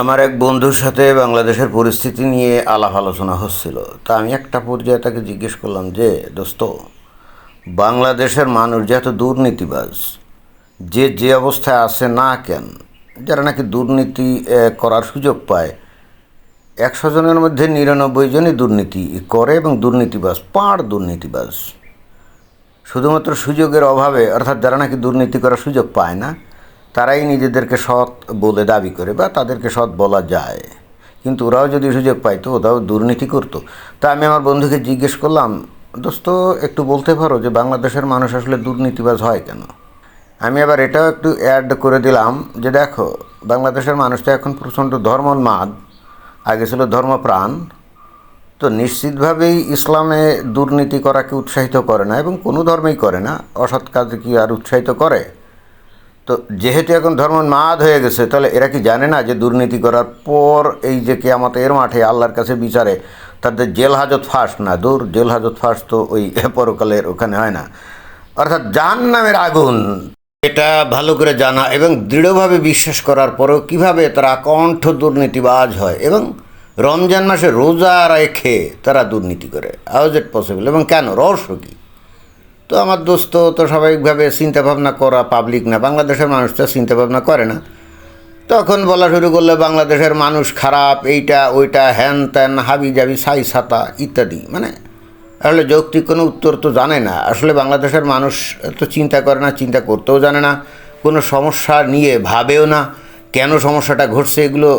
আমার এক বন্ধুর সাথে বাংলাদেশের পরিস্থিতি নিয়ে আলাপ আলোচনা হচ্ছিল। তা আমি একটা পর্যায়ে তাকে জিজ্ঞেস করলাম যে, দোস্ত, বাংলাদেশের মানুষ যে এত দুর্নীতিবাজ, যে যে অবস্থায় আছে না কেন, যারা নাকি দুর্নীতি করার সুযোগ পায়, একশো জনের মধ্যে নিরানব্বই জনই দুর্নীতি করে এবং দুর্নীতিবাজ, পাঁড় দুর্নীতিবাজ। শুধুমাত্র সুযোগের অভাবে, অর্থাৎ যারা নাকি দুর্নীতি করার সুযোগ পায় না তারাই নিজেদেরকে সৎ বলে দাবি করে বা তাদেরকে সৎ বলা যায়। কিন্তু ওরাও যদি সুযোগ পাইতো, ওরাও দুর্নীতি করতো। তা আমি আমার বন্ধুকে জিজ্ঞেস করলাম, দোস্ত, একটু বলতে পারো যে বাংলাদেশের মানুষ আসলে দুর্নীতিবাজ হয় কেন? আমি আবার এটাও একটু অ্যাড করে দিলাম যে দেখো, বাংলাদেশের মানুষ তো এখন প্রচণ্ড ধর্মোন্মাদ, আগে ছিল ধর্মপ্রাণ। তো নিশ্চিতভাবেই ইসলামে দুর্নীতি করাকে উৎসাহিত করে না এবং কোনো ধর্মেই করে না, অসৎ কাজে কি আর উৎসাহিত করে। তো যেহেতু এখন ধর্ম মাদ হয়ে গেছে, তাহলে এরা কি জানে না যে দুর্নীতি করার পর এই যে কে আমাদের এর মাঠে আল্লাহর কাছে বিচারে, তাদের জেল হাজত ফাঁস না? দূর, জেল হাজত ফাঁস তো ওই পরকালের ওখানে হয় না। অর্থাৎ জাহান নামের আগুন, এটা ভালো করে জানা এবং দৃঢ়ভাবে বিশ্বাস করার পরেও কীভাবে তারা কণ্ঠ দুর্নীতিবাজ হয় এবং রমজান মাসে রোজা রেখে তারা দুর্নীতি করে। হাউ ইট পসিবল এবং কেন? রহস্য কী? তো আমার দোস্ত তো স্বাভাবিকভাবে চিন্তাভাবনা করা পাবলিক না, বাংলাদেশের মানুষ তো চিন্তাভাবনা করে না। তখন বলা শুরু করল বাংলাদেশের মানুষ খারাপ, এইটা, ওইটা, হ্যান ত্যান, হাবি জাবি, সাই সাতা ইত্যাদি। মানে আসলে যৌক্তিক কোনো উত্তর তো জানে না। আসলে বাংলাদেশের মানুষ তো চিন্তা করে না, চিন্তা করতেও জানে না। কোনো সমস্যা নিয়ে ভাবেও না। কেন সমস্যাটা ঘটছে এগুলো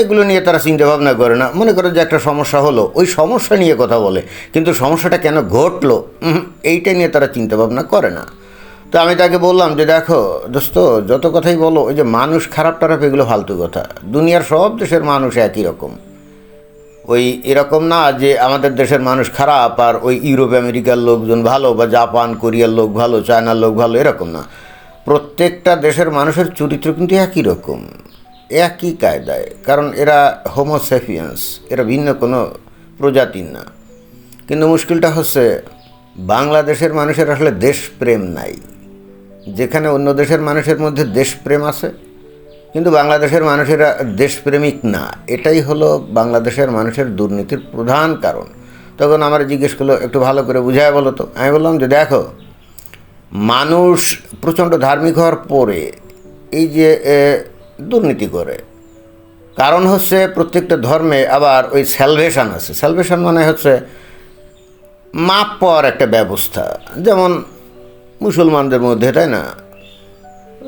এগুলো নিয়ে তারা চিন্তা ভাবনা করে না। মনে করো যে একটা সমস্যা হলো, ওই সমস্যা নিয়ে কথা বলে, কিন্তু সমস্যাটা কেন ঘটলো? এইটা নিয়ে তারা চিন্তা ভাবনা করে না। তো আমি তাকে বললাম যে, দেখো দোস্ত, যত কথাই বলো, ওই যে মানুষ খারাপ টারাপ, এগুলো ফালতু কথা। দুনিয়ার সব দেশের মানুষ একই রকম। ওই এরকম না যে, আমাদের দেশের মানুষ খারাপ, আর ওই ইউরোপ আমেরিকার লোকজন ভালো, বা জাপান, কোরিয়ার লোক ভালো, চায়নার লোক ভালো, এরকম না। প্রত্যেকটা দেশের মানুষের চরিত্র কিন্তু একই রকম। একই কায়দায়, কারণ এরা হোমোসেফিয়েন্স এরা ভিন্ন কোনো প্রজাতির না। কিন্তু মুশকিলটা হচ্ছে, বাংলাদেশের মানুষের আসলে দেশপ্রেম নাই। যেখানে অন্য দেশের মানুষের মধ্যে দেশপ্রেম আছে, কিন্তু বাংলাদেশের মানুষেরা দেশপ্রেমিক না। এটাই হলো বাংলাদেশের মানুষের দুর্নীতির প্রধান কারণ। তখন আমার জিজ্ঞেস করল, একটু ভালো করে বুঝায় বলো তো? আমি বললাম যে, দেখো, মানুষ প্রচণ্ড ধার্মিক হওয়ার পরে, এই যে দুর্নীতি করে। কারণ হচ্ছে প্রত্যেকটা ধর্মে আবার ওই স্যালভেশন আছে। স্যালভেশন মানে হচ্ছে মাপ পাওয়ার একটা ব্যবস্থা। যেমন মুসলমানদের মধ্যে, তাই না?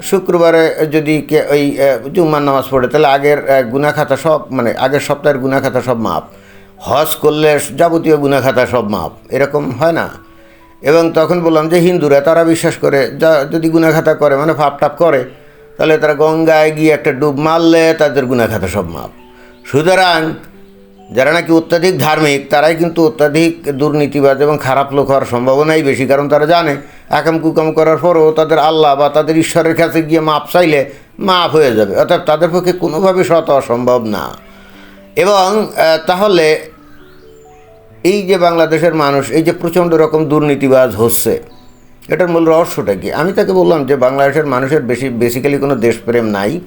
শুক্রবারে যদি কে ওই জুম্মার নামাজ পড়ে, তাহলে আগের গুনাখাতা সব মানে আগের সপ্তাহের গুনাখাতা সব মাপ। হজ করলে যাবতীয় গুনাখাতা সব মাপ। এরকম হয় না? এবং তখন বললাম যে হিন্দুরা, তারা বিশ্বাস করে, যা যদি গুনাখাতা করে মানে ফাপ টাপ করে তাহলে তারা গঙ্গায় গিয়ে একটা ডুব মারলে তাদের গুনাখাতা সব মাপ সুতরাং যারা নাকি অত্যাধিক ধার্মিক, তারাই কিন্তু অত্যাধিক দুর্নীতিবাজ এবং খারাপ লোক হওয়ার সম্ভাবনাই বেশি, কারণ তারা জানে একাম কুকাম করার পরও তাদের আল্লাহ বা তাদের ঈশ্বরের কাছে গিয়ে মাপ চাইলে মাপ হয়ে যাবে। অর্থাৎ তাদের পক্ষে কোনোভাবে সৎ হওয়া সম্ভব না। এবং তাহলে এই যে বাংলাদেশের মানুষ, এই যে প্রচণ্ড রকম দুর্নীতিবাজ হচ্ছে এটার মূল রহস্যটা কি? আমি তাকে বললাম যে বাংলাদেশের মানুষের বেশি বেসিক্যালি কোনো দেশপ্রেম নাই।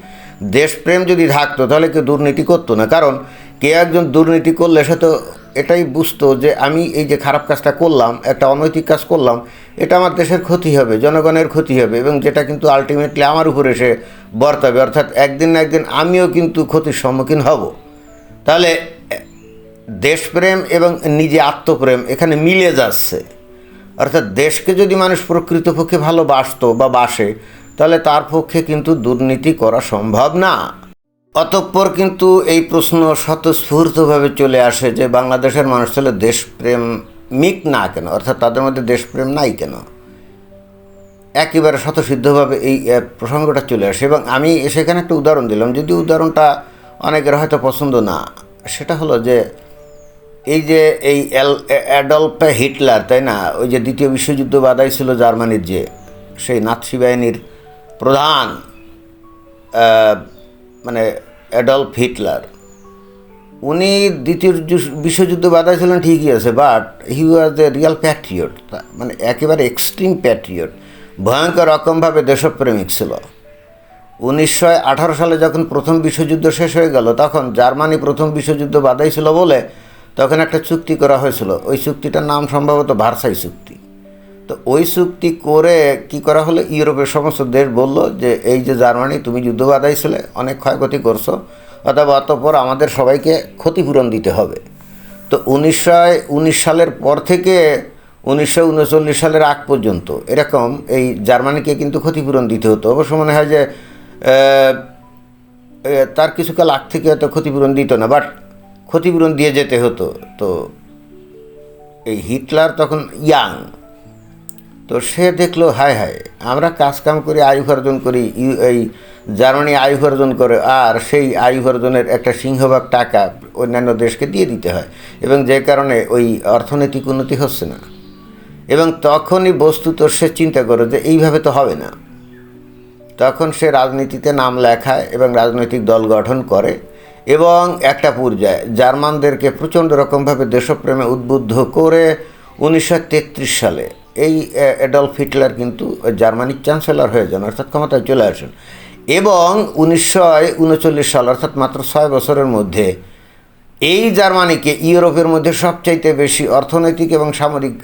দেশপ্রেম যদি থাকতো, তাহলে কেউ দুর্নীতি করতো না। কারণ কে একজন দুর্নীতি করলে সে তো এটাই বুঝতো যে আমি এই যে খারাপ কাজটা করলাম, একটা অনৈতিক কাজ করলাম, এটা আমার দেশের ক্ষতি হবে, জনগণের ক্ষতি হবে এবং যেটা কিন্তু আলটিমেটলি আমার উপরে এসে বর্তাবে। অর্থাৎ একদিন না একদিন আমিও কিন্তু ক্ষতির সম্মুখীন হব। তাহলে, দেশপ্রেম এবং নিজে আত্মপ্রেম এখানে মিলে যাচ্ছে। অর্থাৎ দেশকে যদি মানুষ প্রকৃতপক্ষে ভালোবাসতো বা বাসে, তাহলে তার পক্ষে কিন্তু দুর্নীতি করা সম্ভব না। অতঃপর কিন্তু এই প্রশ্ন স্বতঃস্ফূর্তভাবে চলে আসে যে বাংলাদেশের মানুষ তাহলে দেশপ্রেম মিক না কেন? অর্থাৎ তাদের মধ্যে দেশপ্রেম নাই কেন? একেবারে স্বতঃসিদ্ধভাবে এই প্রসঙ্গটা চলে আসে। এবং আমি সেখানে একটা উদাহরণ দিলাম। যদি উদাহরণটা অনেকের হয়তো পছন্দ না, সেটা হলো যে এই যে এই অ্যাল অ্যাডলফ হিটলার, তাই না? ওই যে দ্বিতীয় বিশ্বযুদ্ধ বাধাইছিল জার্মানির যে, সেই নাৎসি বাহিনীর প্রধান মানে অ্যাডলফ হিটলার। উনি দ্বিতীয় বিশ্বযুদ্ধ বাধাইছিলেন ঠিকই আছে but he was a real patriot মানে একেবারে এক্সট্রিম প্যাট্রিয়ট ভয়ঙ্কর রকমভাবে দেশপ্রেমিক ছিল। উনিশশো আঠারো সালে যখন প্রথম বিশ্বযুদ্ধ শেষ হয়ে গেল, তখন জার্মানি প্রথম বিশ্বযুদ্ধ বাধাইছিল বলে তখন একটা চুক্তি করা হয়েছিল। ওই চুক্তিটার নাম সম্ভবত ভার্সাই চুক্তি। তো ওই চুক্তি করে কি করা হলো? ইউরোপের সমস্ত দেশ বলল যে, এই যে জার্মানি, তুমি যুদ্ধ বাধাইছিলে, অনেক ক্ষয়ক্ষতি করছ, অথবা অতঃপর আমাদের সবাইকে ক্ষতিপূরণ দিতে হবে। তো উনিশশো উনিশ সালের পর থেকে উনিশশো উনচল্লিশ সালের আগ পর্যন্ত এরকম এই জার্মানিকে কিন্তু ক্ষতিপূরণ দিতে হতো। অবশ্য মনে হয় যে তার কিছুকাল আগ থেকে হয়তো ক্ষতিপূরণ দিত না। বাট ক্ষতিপূরণ দিয়ে যেতে হতো। তো এই হিটলার তখন ইয়াং। তো সে দেখল, হায় হায়, আমরা কাজ কাম করি আয় উপার্জন করি এই জার্মানি আয় উপার্জন করে, আর সেই আয় উপার্জনের একটা সিংহভাগ টাকা অন্যান্য দেশকে দিয়ে দিতে হয়। এবং যে কারণে ওই অর্থনৈতিক উন্নতি হচ্ছে না। এবং তখনই বস্তুত সে চিন্তা করে যে এইভাবে তো হবে না। তখন সে রাজনীতিতে নাম লেখায় এবং রাজনৈতিক দল গঠন করে। এবং একটা পর্যায়ে জার্মানদেরকে প্রচণ্ড রকমভাবে দেশপ্রেমে উদ্বুদ্ধ করে উনিশশো তেত্রিশ সালে এই অ্যাডলফ হিটলার কিন্তু জার্মানির চ্যান্সেলর হয়ে যান, অর্থাৎ ক্ষমতায় চলে আসেন। এবং উনিশশো উনচল্লিশ সাল, অর্থাৎ মাত্র ছয় বছরের মধ্যে এই জার্মানিকে ইউরোপের মধ্যে সবচাইতে বেশি অর্থনৈতিক এবং সামরিক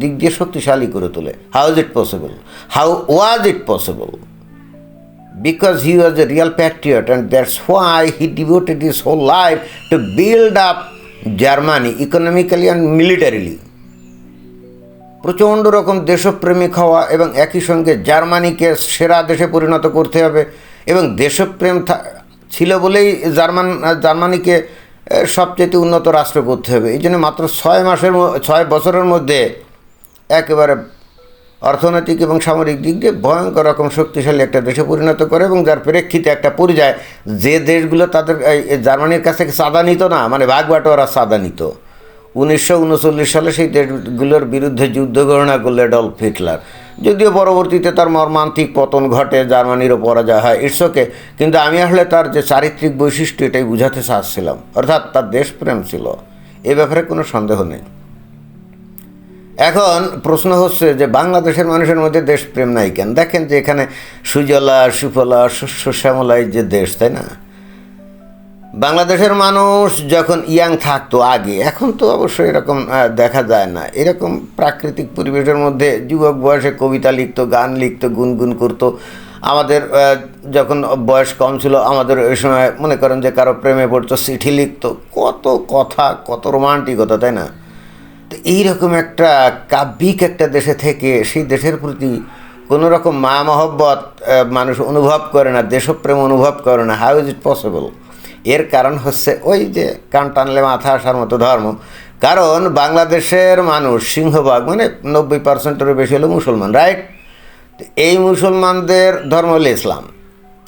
দিক দিয়ে শক্তিশালী করে তোলে। How is it possible how was it possible because he was a real patriot, and that's why he devoted his whole life to build up Germany economically and militarily. প্রচণ্ড রকম দেশপ্রেমিক হওয়া এবং একই সঙ্গে জার্মানিকে সেরা দেশে পরিণত করতে হবে এবং দেশপ্রেম ছিল বলেই জার্মান, জার্মানিকে সবচেয়ে উন্নত রাষ্ট্র করতে হবে এই জন্য মাত্র ছয় মাসের ছয় বছরের মধ্যে একেবারে অর্থনৈতিক এবং সামরিক দিক দিয়ে ভয়ঙ্কর রকম শক্তিশালী একটা দেশে পরিণত করে এবং যার প্রেক্ষিতে একটা পর্যায়ে যে দেশগুলো তাদের জার্মানির কাছ থেকে চাঁদা নিত না মানে ভাগ বাটোয়ারা চাঁদা নিত। উনিশশো উনচল্লিশ সালে সেই দেশগুলোর বিরুদ্ধে যুদ্ধ ঘোষণা করলে ডলফ হিটলার। যদিও পরবর্তীতে তার মর্মান্তিক পতন ঘটে, জার্মানিরও পরাজয় হয়, ইটস ওকে। কিন্তু আমি আসলে তার যে চারিত্রিক বৈশিষ্ট্য এটাই বুঝাতে চাচ্ছিলাম। অর্থাৎ তার দেশপ্রেম ছিল। এ ব্যাপারে কোনো সন্দেহ নেই। এখন প্রশ্ন হচ্ছে যে বাংলাদেশের মানুষের মধ্যে দেশপ্রেম নাই কেন? দেখেন যে এখানে সুজলা, সুফলা, শস্য শ্যামলাই যে দেশ, তাই না? বাংলাদেশের মানুষ যখন ইয়াং থাকতো আগে, এখন তো অবশ্যই এরকম দেখা যায় না। এরকম প্রাকৃতিক পরিবেশের মধ্যে যুবক বয়সে কবিতা লিখতো, গান লিখতো, গুনগুন করতো। আমাদের যখন বয়স কম ছিল, আমাদের ওই সময় মনে করেন যে কারও প্রেমে পড়তো, চিঠি লিখতো। কত কথা, কত রোমান্টিকতা, তাই না? তো এইরকম একটা কাব্যিক একটা দেশে থেকে সেই দেশের প্রতি কোনো রকম মা মহব্বত মানুষ অনুভব করে না, দেশপ্রেম অনুভব করে না। হাউ ইজ ইট পসিবল এর কারণ হচ্ছে ওই যে কান টানলে মাথা আসার মতো ধর্ম। কারণ বাংলাদেশের মানুষ সিংহভাগ মানে নব্বই পার্সেন্টেরও বেশি হলো মুসলমান রাইট এই মুসলমানদের ধর্ম হলো ইসলাম।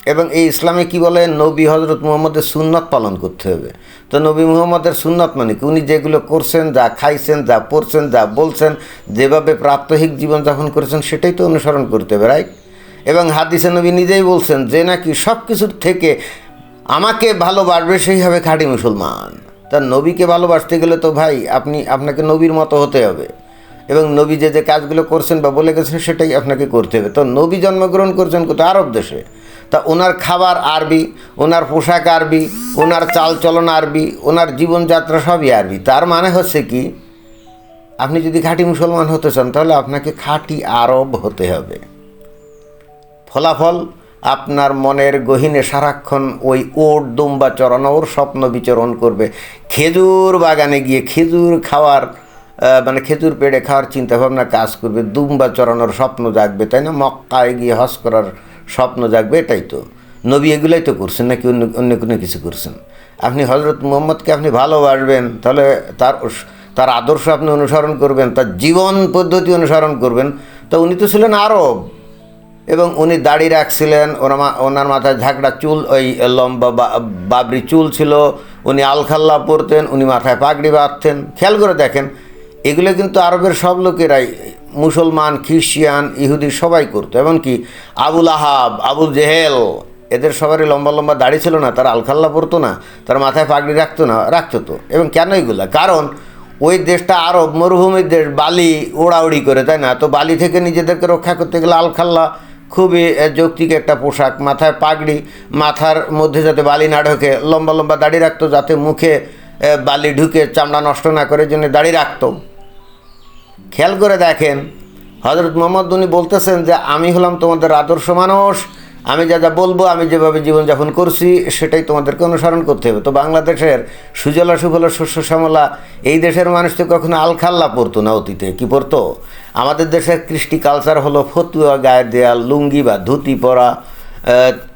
এবং এই ইসলামে কি বলে? নবী হজরত মুহম্মদের সুন্নত পালন করতে হবে। তো নবী মুহম্মদের সুন্নত মানে কি? উনি যেগুলো করছেন, যা খাইছেন, যা পড়ছেন, যা বলছেন, যেভাবে প্রাত্যহিক জীবনযাপন করেছেন, সেটাই তো অনুসরণ করতে হবে রাইট এবং হাদিসে নবী নিজেই বলছেন যে নাকি সব কিছুর থেকে আমাকে ভালোবাসবে সেই হবে খাঁটি মুসলমান। তার নবীকে ভালোবাসতে গেলে তো ভাই, আপনি, আপনাকে নবীর মতো হতে হবে। এবং নবী যে যে কাজগুলো করছেন বা বলে গেছেন সেটাই আপনাকে করতে হবে। তো নবী জন্মগ্রহণ করছেন কোথাও আরব দেশে। তা ওনার খাবার আরবি, ওনার পোশাক আরবি, ওনার চালচলন আরবি, ওনার জীবনযাত্রা সবই আরবি। তার মানে হচ্ছে কি, আপনি যদি খাঁটি মুসলমান হতে চান, তাহলে আপনাকে খাঁটি আরব হতে হবে। ফলাফল, আপনার মনের গহীনে সারাক্ষণ ওই ওট দুম্বা চড়ানো, ওর স্বপ্ন বিচরণ করবে। খেজুর বাগানে গিয়ে খেজুর খাওয়ার মানে খেজুর পেড়ে খাওয়ার চিন্তাভাবনা কাজ করবে। দুম্বা চড়ানোর স্বপ্ন জাগবে, তাই না? মক্কায় গিয়ে হজ করার স্বপ্ন জাগবে, এটাই তো। নবী এগুলাই তো করছেন নাকি অন্য অন্য কোনো কিছু করছেন? আপনি হজরত মুহম্মদকে আপনি ভালোবাসবেন, তাহলে তার তার আদর্শ আপনি অনুসরণ করবেন, তার জীবন পদ্ধতি অনুসরণ করবেন। তো উনি তো ছিলেন আরব এবং উনি দাড়ি রাখছিলেন, ওনার ওনার মাথায় ঝাঁকড়া চুল, ওই লম্বা বাবরি চুল ছিল, উনি আলখাল্লা পরতেন, উনি মাথায় পাগড়ি বাঁধতেন। খেয়াল করে দেখেন, এগুলো কিন্তু আরবের সব লোকেরাই মুসলমান খ্রিস্টিয়ান ইহুদি সবাই করতো। এমনকি আবুল আহাব, আবুল জেহেল, এদের সবারই লম্বা লম্বা দাড়ি ছিল না, তারা আলখাল্লা পরতো না, তার মাথায় পাগড়ি রাখতো না, রাখতো তো। এবং কেন এগুলা? কারণ ওই দেশটা আরব মরুভূমির দেশ, বালি ওড়াউড়ি করে, তাই না? তো বালি থেকে নিজেদেরকে রক্ষা করতে গেলে আলখাল্লা খুবই যৌক্তিক একটা পোশাক, মাথায় পাগড়ি, মাথার মধ্যে যাতে বালি না ঢোকে, লম্বা লম্বা দাড়ি রাখতো, যাতে মুখে বালি ঢুকে চামড়া নষ্ট না করে জন্য দাড়ি রাখতো। খেয়াল করে দেখেন। হজরত মোহাম্মদ উনি বলতেছেন যে, আমি হলাম তোমাদের আদর্শ মানুষ। আমি যা যা বলব, আমি যেভাবে জীবনযাপন করছি, সেটাই তোমাদেরকে অনুসরণ করতে হবে। তো বাংলাদেশের সুজলা, সুফলা, শস্য, শ্যামলা, এই দেশের মানুষ তো কখনো আলখাল্লা পড়তো না অতীতে। কি পড়তো আমাদের দেশের কৃষ্টি কালচার হলো ফতুয়া গায়ে দেয়া লুঙ্গি বা ধুতি পরা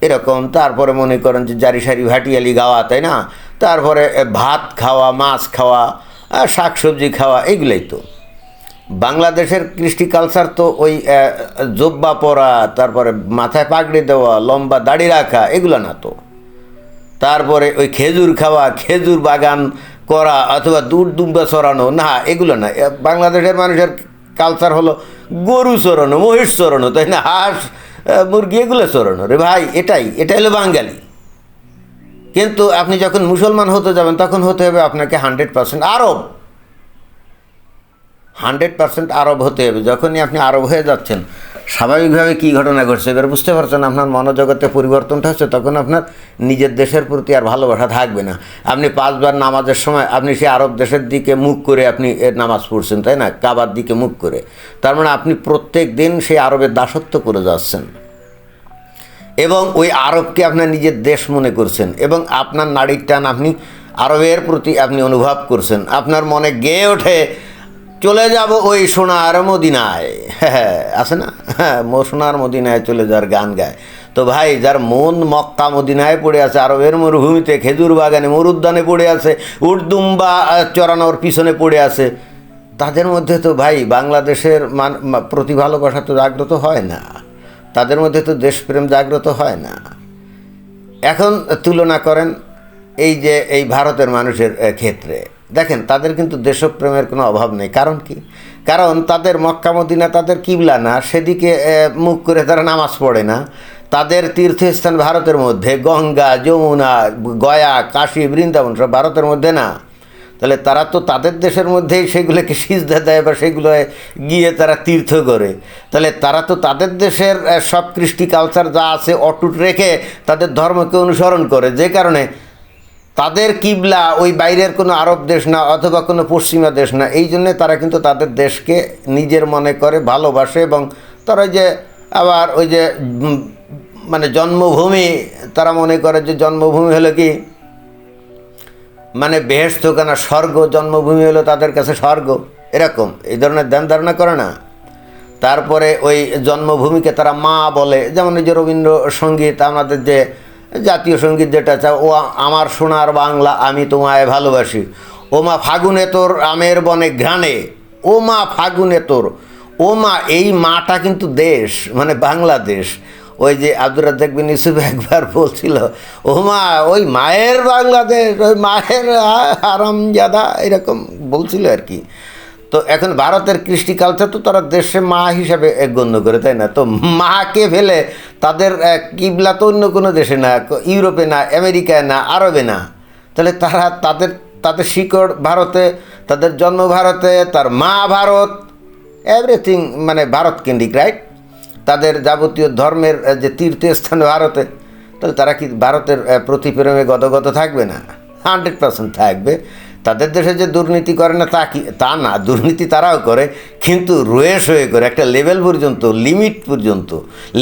এরকম। তারপরে মনে করেন যে, জারি সারি ভাটিয়ালি গাওয়া, তাই না? তারপরে ভাত খাওয়া, মাছ খাওয়া শাক সবজি খাওয়া এইগুলোই তো। বাংলাদেশের কৃষ্টি কালচার তো ওই জব্বা পরা, তারপরে মাথায় পাগড়ি দেওয়া, লম্বা দাড়ি রাখা, এগুলো না তো। তারপরে ওই খেজুর খাওয়া, খেজুর বাগান করা, অথবা দুধ দুম্বা চড়ানো, না, এগুলো না। বাংলাদেশের মানুষের কালচার হলো গরু চড়ানো, মহিষ চড়ানো, তাই না? হাঁস মুরগি, এগুলো চড়ানো। রে ভাই, এটাই এটাই হলো বাঙালি। কিন্তু আপনি যখন মুসলমান হতে যাবেন, তখন হতে হবে আপনাকে hundred percent Arab. Hundred percent Arab হতে হবে। যখনই আপনি আরব হয়ে যাচ্ছেন, স্বাভাবিকভাবে কী ঘটনা ঘটছে এবার বুঝতে পারছেন আপনার মনোজগতে পরিবর্তনটা হচ্ছে, তখন আপনার নিজের দেশের প্রতি আর ভালোবাসা থাকবে না। আপনি পাঁচবার নামাজের সময় আপনি সেই আরব দেশের দিকে মুখ করে আপনি এর নামাজ পড়ছেন, তাই না? কাবার দিকে মুখ করে। তার মানে আপনি প্রত্যেক দিন সেই আরবের দাসত্ব করে যাচ্ছেন। এবং ওই আরবকে আপনার নিজের দেশ মনে করছেন এবং আপনার নারীর টান আপনি আরবের প্রতি আপনি অনুভব করছেন। আপনার মনে গেয়ে ওঠে চলে যাব ওই সোনার মদিনায়। হ্যাঁ আছে না? হ্যাঁ সোনার মদিনায় চলে যাওয়ার গান গায়। তো ভাই, যার মন মক্কা মদিনায় পড়ে আছে, আরবের মরুভূমিতে খেজুর বাগানে, মরুদ্যানে পড়ে আছে, উর্দুম্বা চড়ানোর পিছনে পড়ে আছে, তাদের মধ্যে তো ভাই, বাংলাদেশের মান প্রতি ভালোবাসা তো জাগ্রত হয় না। তাদের মধ্যে তো দেশপ্রেম জাগ্রত হয় না। এখন তুলনা করেন এই যে, এই ভারতের মানুষের ক্ষেত্রে। দেখেন, তাদের কিন্তু দেশপ্রেমের কোনো অভাব নেই। কারণ কি? কারণ তাদের মক্কা মদিনা, তাদের কিবলা না, সেদিকে মুখ করে তারা নামাজ পড়ে না। তাদের তীর্থস্থান ভারতের মধ্যে, গঙ্গা, যমুনা, গয়া, কাশী, বৃন্দাবন, সব ভারতের মধ্যে না। তাহলে তারা তো তাদের দেশের মধ্যেই সেগুলোকে সিজদা দেয় বা সেগুলো গিয়ে তারা তীর্থ করে। তাহলে তারা তো তাদের দেশের সব কৃষ্টি কালচার যা আছে, অটুট রেখে তাদের ধর্মকে অনুসরণ করে। যে কারণে তাদের কিবলা ওই বাইরের কোনো আরব দেশ না, অথবা কোনো পশ্চিমা দেশ না, এই জন্যে তারা কিন্তু তাদের দেশকে নিজের মনে করে ভালোবাসে এবং তারা যে আবার ওই যে মানে জন্মভূমি, তারা মনে করে যে জন্মভূমি হলো কি? মানে বেহেস্ত কেনা স্বর্গ, জন্মভূমি হলো তাদের কাছে স্বর্গ, এরকম, এই ধরনের ধ্যান ধারণা করে না। তারপরে ওই জন্মভূমিকে তারা মা বলে, যেমন এই যে রবীন্দ্রসঙ্গীত, আমাদের যে জাতীয় সংগীত যেটা আছে, ও আমার সোনার বাংলা আমি তোমায় ভালোবাসি। ও মা ফাগুনে তোর আমের বনে ঘ্রাণে ও মা ফাগুনে তোর ও মা এই মাটা কিন্তু দেশ মানে বাংলাদেশ। ওই যে আব্দুর রাজ্জাক বিন ইউসুফ একবার বলছিল ও মা ওই মায়ের বাংলাদেশ, ওই মায়ের আরামজাদা এরকম বলছিল আর কি। তো এখন ভারতের কৃষ্টি কালচার তো তারা দেশে মা হিসাবে গণ্য করে তাই না? তো মাকে ফেলে তাদের কিবলা তো অন্য কোনো দেশে না ইউরোপে না আমেরিকায় না আরবে না। তাহলে তারা তাদের তাদের শিকড় ভারতে তাদের জন্ম ভারতে তার মা ভারত এভরিথিং মানে ভারত কেন্দ্রিক রাইট তাদের যাবতীয় ধর্মের যে তীর্থস্থান ভারতে তাহলে তারা কি ভারতের আহ, প্রতি প্রেমে থাকবে না? হান্ড্রেড পার্সেন্ট থাকবে। তাদের দেশে যে দুর্নীতি করে না, তা কি তা না, দুর্নীতি তারাও করে, কিন্তু রয়েস হয়ে করে, একটা লেভেল পর্যন্ত লিমিট পর্যন্ত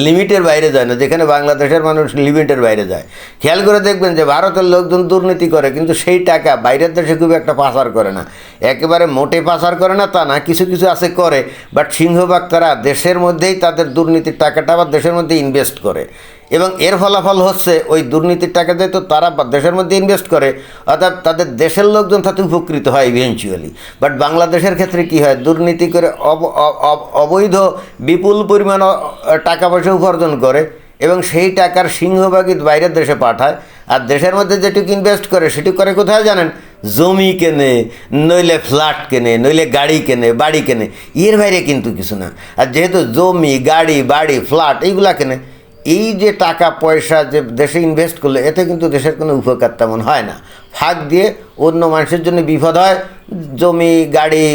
লিমিটের বাইরে যায় না, যেখানে বাংলাদেশের মানুষ লিমিটের বাইরে যায়। খেয়াল করে দেখবেন যে ভারতের লোকজন দুর্নীতি করে, কিন্তু সেই টাকা বাইরের দেশে খুব একটা পাচার করে না। একেবারে মোটে পাচার করে না তা না, কিছু কিছু আছে করে বাট সিংহভাগ তারা দেশের মধ্যেই তাদের দুর্নীতির টাকাটা আবার দেশের মধ্যে ইনভেস্ট করে। এবং এর ফলাফল হচ্ছে ওই দুর্নীতির টাকা দিয়ে তো তারা দেশের মধ্যে ইনভেস্ট করে, অর্থাৎ তাদের দেশের লোকজন তাতে উপকৃত হয় ইভেনচুয়ালি বাট বাংলাদেশের ক্ষেত্রে কি হয়? দুর্নীতি করে অবৈধ, বিপুল পরিমাণ টাকা পয়সা উপার্জন করে এবং সেই টাকার সিংহভাগই বাইরের দেশে পাঠায়। আর দেশের মধ্যে যেটুকু ইনভেস্ট করে সেটি করে কোথায় জানেন? জমি কেনে, নইলে ফ্ল্যাট কেনে, নইলে গাড়ি কেনে, বাড়ি কেনে। এর বাইরে কিন্তু কিছু না। আর যেহেতু জমি, গাড়ি, বাড়ি ফ্ল্যাট এইগুলা কেনে এই যে টাকা, পয়সা যে দেশে ইনভেস্ট করলে, এতে কিন্তু দেশের কোনো উপকার তেমন হয় না। ফাঁক দিয়ে অন্য মানুষের জন্য বিপদ হয়। জমি, গাড়ি,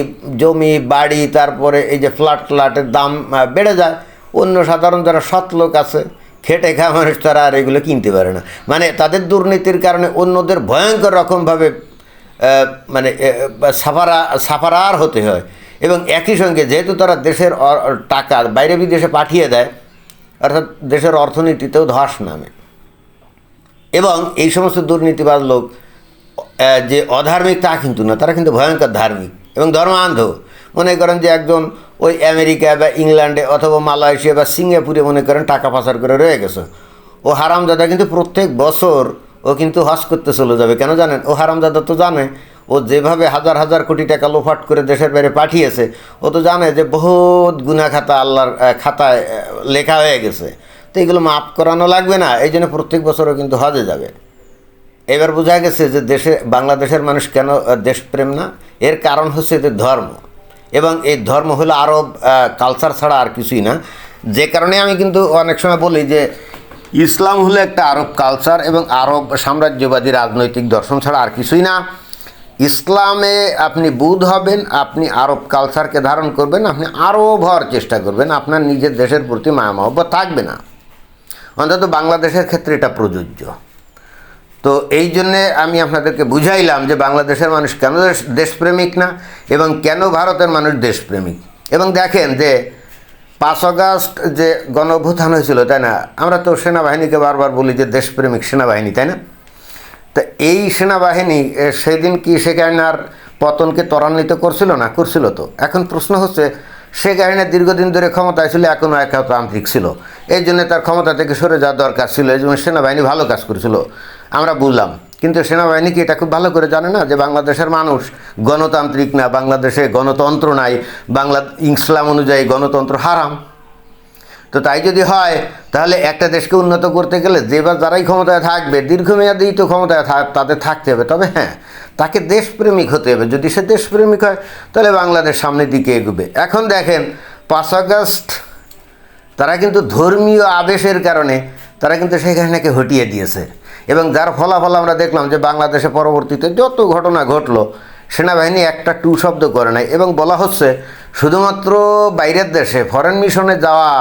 জমি, বাড়ি, তারপরে এই যে ফ্ল্যাট ফ্ল্যাটের দাম বেড়ে যায়। অন্য সাধারণ যারা সৎ লোক আছে, খেটে খাওয়া মানুষ, তারা আর এগুলো কিনতে পারে না। মানে তাদের দুর্নীতির কারণে অন্যদের ভয়ঙ্কর রকমভাবে মানে সাফারা, সাফারার হতে হয়। এবং একই সঙ্গে যেহেতু তারা দেশের টাকা বাইরে বিদেশে পাঠিয়ে দেয় অর্থাৎ দেশের অর্থনীতিতেও ধস নামে। এবং এই সমস্ত দুর্নীতিবাজ লোক যে অধার্মিক তা কিন্তু না, তারা কিন্তু ভয়ঙ্কর ধার্মিক এবং ধর্মান্ধ। মনে করেন যে একজন ওই আমেরিকা বা ইংল্যান্ডে অথবা মালয়েশিয়া বা সিঙ্গাপুরে মনে করেন টাকা পাচার করে রয়ে গেছে। ও হারামজাদা কিন্তু প্রত্যেক বছর ও কিন্তু হজ করতে চলে যাবে, কেন জানেন? ও হারামজাদা তো জানে ও যেভাবে হাজার হাজার কোটি টাকা লোফাট করে দেশের বাইরে পাঠিয়েছে, ও তো জানে যে বহুত গুনা খাতা আল্লাহর খাতায় লেখা হয়ে গেছে। তো এগুলো মাফ করানো লাগবে না, এই জন্য প্রত্যেক বছরও কিন্তু হজে যাবে। এবার বোঝা গেছে যে দেশে, বাংলাদেশের মানুষ কেন দেশপ্রেম না? এর কারণ হচ্ছে এদের ধর্ম। এবং এই ধর্ম হলো আরব কালচার ছাড়া আর কিছুই না। যে কারণে আমি কিন্তু অনেক সময় বলি যে ইসলাম হলো একটা আরব কালচার এবং আরব সাম্রাজ্যবাদী রাজনৈতিক দর্শন ছাড়া আর কিছুই না। ইসলামে আপনি বুধ হবেন, আপনি আরব কালচারকে ধারণ করবেন, আপনি আরব হওয়ার চেষ্টা করবেন, আপনার নিজের দেশের প্রতি মায়া মহব্বত থাকবে না। অন্তত বাংলাদেশের ক্ষেত্রে এটা প্রযোজ্য। তো এই জন্যে আমি আপনাদেরকে বুঝাইলাম যে বাংলাদেশের মানুষ কেন দেশ- দেশপ্রেমিক না, এবং কেন ভারতের মানুষ দেশপ্রেমিক। এবং দেখেন যে পাঁচ আগস্ট যে গণ অভ্যুত্থান হয়েছিল, তাই না? আমরা তো সেনাবাহিনীকে বারবার বলি যে দেশপ্রেমিক সেনাবাহিনী, তাই না? তা এই সেনাবাহিনী সেদিন কি শেখ হাসিনার পতনকে ত্বরান্বিত করছিল না? করছিল তো। এখন প্রশ্ন হচ্ছে শেখ হাসিনা দীর্ঘদিন ধরে ক্ষমতায় ছিল এখনও একতান্ত্রিক ছিল। এই জন্য তার ক্ষমতা থেকে সরে যাওয়ার দরকার ছিল, এই জন্য সেনাবাহিনী ভালো কাজ করেছিল। আমরা বুঝলাম। কিন্তু সেনাবাহিনী কি এটা খুব ভালো করে জানে না যে বাংলাদেশের মানুষ গণতান্ত্রিক না, বাংলাদেশে গণতন্ত্র নাই, বাংলা ইসলাম অনুযায়ী গণতন্ত্র হারাম? তো তাই যদি হয়, তাহলে একটা দেশকে উন্নত করতে গেলে যে বা যারাই ক্ষমতায় থাকবে, দীর্ঘমেয়াদী তো ক্ষমতায় থাক, তাদের থাকতে হবে। তবে হ্যাঁ তাকে দেশপ্রেমিক হতে হবে। যদি সে দেশপ্রেমিক হয়, তাহলে বাংলাদেশ সামনের দিকে এগোবে। এখন দেখেন, পাঁচ আগস্ট, তারা কিন্তু ধর্মীয় আবেশের কারণে, তারা কিন্তু সেখানেকে হটিয়ে দিয়েছে। এবং যার ফলাফল আমরা দেখলাম যে বাংলাদেশে পরবর্তীতে যত ঘটনা ঘটলো, সেনাবাহিনী একটা টু শব্দ করে নাই। এবং বলা হচ্ছে, শুধুমাত্র বাইরের দেশে ফরেন মিশনে যাওয়া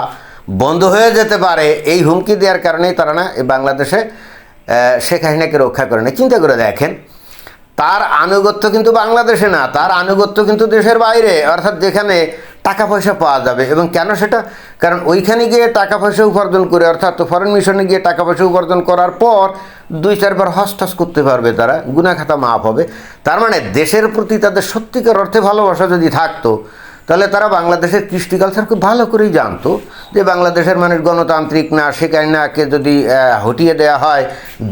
বন্ধ হয়ে যেতে পারে, এই হুমকি দেওয়ার কারণেই তারা না বাংলাদেশে শেখ হাসিনাকে রক্ষা করে না চিন্তা করে দেখেন, তার আনুগত্য কিন্তু বাংলাদেশে না, তার আনুগত্য কিন্তু দেশের বাইরে, অর্থাৎ যেখানে টাকা পয়সা পাওয়া যাবে। এবং কেন সেটা? কারণ ওইখানে গিয়ে টাকা পয়সা উপার্জন করে, অর্থাৎ ফরেন মিশনে গিয়ে টাকা পয়সা উপার্জন করার পর দুই, চারবার হস্টাস করতে পারবে তারা গুনাখাতা মাফ হবে। তার মানে দেশের প্রতি তাদের সত্যিকার অর্থে ভালোবাসা যদি থাকতো তাহলে তারা বাংলাদেশের কৃষ্টি কালচার খুব ভালো করেই জানতো যে বাংলাদেশের মানুষ গণতান্ত্রিক না সেখানাকে যদি হটিয়ে দেওয়া হয়,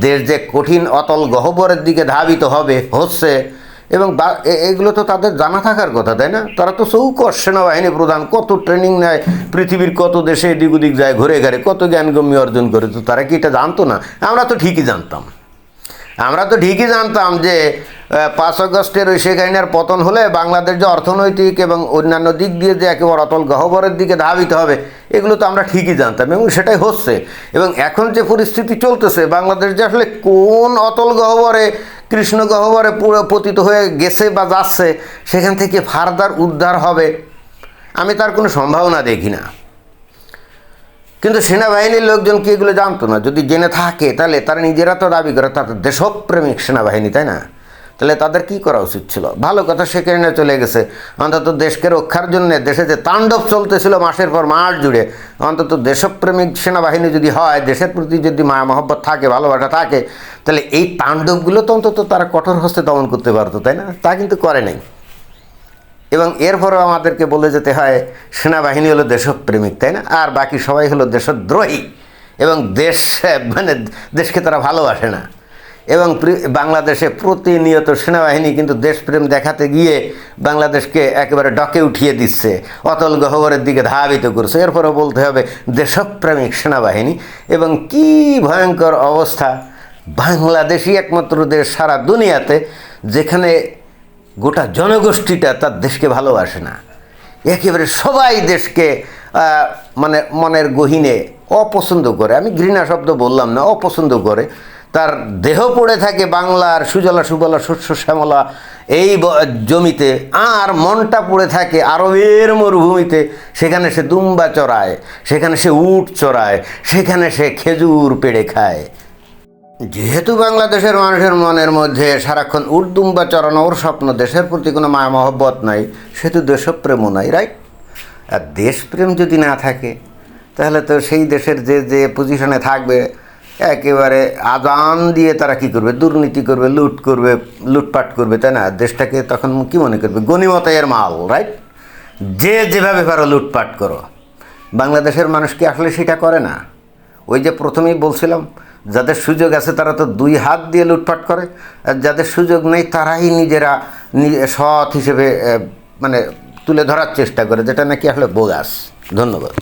দেশ যে কঠিন, অতল গহ্বরের দিকে ধাবিত হবে, হচ্ছে। এবং এগুলো তো তাদের জানা থাকার কথা, তাই না? তারা তো চৌকস সেনাবাহিনী প্রধান, কত ট্রেনিং নেয়, পৃথিবীর কত দেশে এদিক ওদিক যায়, ঘুরে ঘুরে, কত জ্ঞানগম্য অর্জন করে, তো তারা কি এটা জানতো না? আমরা তো ঠিকই জানতাম। আমরা তো ঠিকই জানতাম যে পাঁচ অগস্টের ওই শেখ পতন হলে বাংলাদেশ যে অর্থনৈতিক এবং অন্যান্য দিক দিয়ে যে একেবারে অতল গহ্বরের দিকে ধাবিত হবে, এগুলো তো আমরা ঠিকই জানতাম এবং সেটাই হচ্ছে। এবং এখন যে পরিস্থিতি চলতেছে, বাংলাদেশ যে আসলে কোন অতল গহ্বরে, কৃষ্ণ গহ্বরে পুরো পতিত হয়ে গেছে বা যাচ্ছে, সেখান থেকে ফারদার উদ্ধার হবে, আমি তার কোনো সম্ভাবনা দেখি না। কিন্তু সেনাবাহিনীর লোকজন কি এগুলো জানতো না? যদি জেনে থাকে, তাহলে তারা নিজেরা তো দাবি করে তাদের দেশপ্রেমিক সেনাবাহিনী, তাই না? তাহলে তাদের কি করা উচিত ছিল? ভালো কথা সেখানে চলে গেছে। অন্তত দেশকে রক্ষার জন্য দেশে যে তাণ্ডব চলতেছিল মাসের পর মাস জুড়ে, অন্তত দেশপ্রেমিক সেনাবাহিনী যদি হয়, দেশের প্রতি যদি মায়া মহব্বত থাকে, ভালোবাসা থাকে, তাহলে এই তাণ্ডবগুলো তো অন্তত তারা কঠোর হস্তে দমন করতে পারতো, তাই না? তা কিন্তু করে নাই। এবং এরপরও আমাদেরকে বলে যেতে হয়, সেনাবাহিনী হলো দেশপ্রেমিক, তাই না? আর বাকি সবাই হলো দেশদ্রোহী। এবং দেশ মানে দেশকে তারা ভালোবাসে না। এবং বাংলাদেশে প্রতিনিয়ত সেনাবাহিনী কিন্তু দেশপ্রেম দেখাতে গিয়ে বাংলাদেশকে একেবারে ডকে উঠিয়ে দিচ্ছে, অতল গহ্বরের দিকে ধাবিত করছে। এরপরও বলতে হবে, দেশপ্রেমিক সেনাবাহিনী এবং কি ভয়ঙ্কর অবস্থা। বাংলাদেশই একমাত্র দেশ সারা দুনিয়াতে যেখানে গোটা জনগোষ্ঠীটা তার দেশকে ভালোবাসে না। একেবারে সবাই দেশকে মানে মনের গহিনে অপছন্দ করে। আমি ঘৃণা শব্দ বললাম না, অপছন্দ করে। তার দেহ পড়ে থাকে বাংলার সুজলা সুবলা শস্য শ্যামলা এই জমিতে, আর মনটা পড়ে থাকে আরবের মরুভূমিতে। সেখানে সে দুম্বা চড়ায়, সেখানে সে উট চড়ায়, সেখানে সে খেজুর পেড়ে খায়। যেহেতু বাংলাদেশের মানুষের মনের মধ্যে সারাক্ষণ উর্দুম্বা চড়ানো ওর স্বপ্ন, দেশের প্রতি কোনো মায়া মহব্বত নাই সেহেতু দেশপ্রেমও নাই রাইট আর দেশপ্রেম যদি না থাকে, তাহলে তো সেই দেশের যে যে পজিশনে থাকবে একেবারে আদান দিয়ে তারা কি করবে? দুর্নীতি করবে, লুট করবে, লুটপাট করবে, তাই না? দেশটাকে তখন কি মনে করবে? গণিমতের মাল রাইট যে যেভাবে পারো লুটপাট করো। বাংলাদেশের মানুষ কি আসলে সেটা করে না? ওই যে প্রথমেই বলছিলাম, যাদের সুযোগ আছে তারা তো দুই হাত দিয়ে লুটপাট করে, আর যাদের সুযোগ নেই তারাই নিজেরা সৎ হিসেবে মানে তুলে ধরার চেষ্টা করে, যেটা নাকি আসলে বোগাস। ধন্যবাদ।